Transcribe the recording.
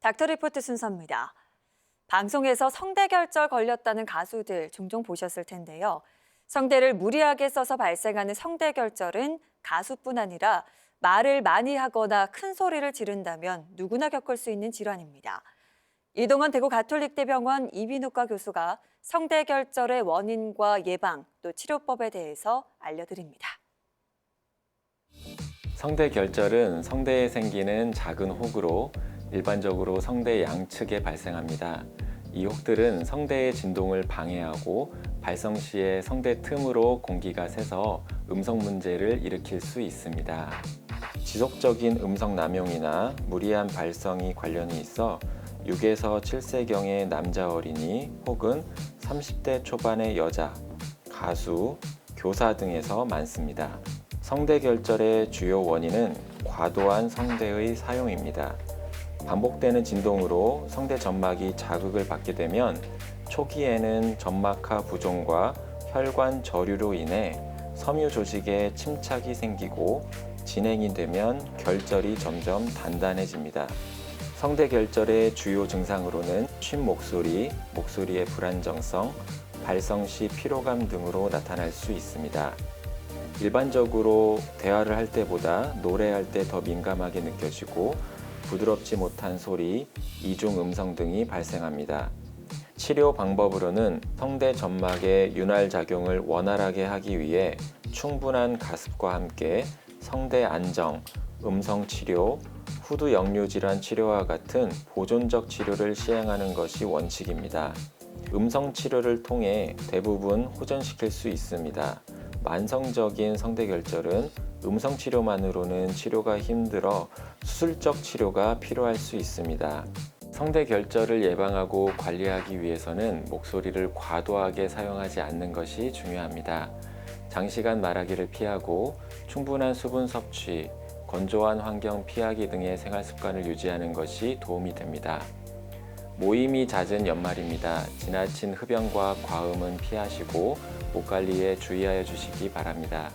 닥터 리포트 순서입니다. 방송에서 성대 결절 걸렸다는 가수들 종종 보셨을 텐데요. 성대를 무리하게 써서 발생하는 성대 결절은 가수뿐 아니라 말을 많이 하거나 큰 소리를 지른다면 누구나 겪을 수 있는 질환입니다. 이동원 대구 가톨릭대병원 이비인후과 교수가 성대 결절의 원인과 예방 또 치료법에 대해서 알려드립니다. 성대 결절은 성대에 생기는 작은 혹으로 일반적으로 성대 양측에 발생합니다. 이 혹들은 성대의 진동을 방해하고 발성 시에 성대 틈으로 공기가 새서 음성 문제를 일으킬 수 있습니다. 지속적인 음성 남용이나 무리한 발성이 관련이 있어 6에서 7세경의 남자 어린이 혹은 30대 초반의 여자, 가수, 교사 등에서 많습니다. 성대 결절의 주요 원인은 과도한 성대의 사용입니다. 반복되는 진동으로 성대 점막이 자극을 받게 되면 초기에는 점막하 부종과 혈관 저류로 인해 섬유 조직에 침착이 생기고 진행이 되면 결절이 점점 단단해집니다. 성대 결절의 주요 증상으로는 쉰 목소리, 목소리의 불안정성, 발성 시 피로감 등으로 나타날 수 있습니다. 일반적으로 대화를 할 때보다 노래할 때 더 민감하게 느껴지고 부드럽지 못한 소리, 이중 음성 등이 발생합니다. 치료 방법으로는 성대 점막의 윤활 작용을 원활하게 하기 위해 충분한 가습과 함께 성대 안정, 음성 치료, 후두 역류 질환 치료와 같은 보존적 치료를 시행하는 것이 원칙입니다. 음성 치료를 통해 대부분 호전시킬 수 있습니다. 만성적인 성대 결절은 음성 치료만으로는 치료가 힘들어 수술적 치료가 필요할 수 있습니다. 성대 결절을 예방하고 관리하기 위해서는 목소리를 과도하게 사용하지 않는 것이 중요합니다. 장시간 말하기를 피하고 충분한 수분 섭취, 건조한 환경 피하기 등의 생활 습관을 유지하는 것이 도움이 됩니다. 모임이 잦은 연말입니다. 지나친 흡연과 과음은 피하시고 목 관리에 주의하여 주시기 바랍니다.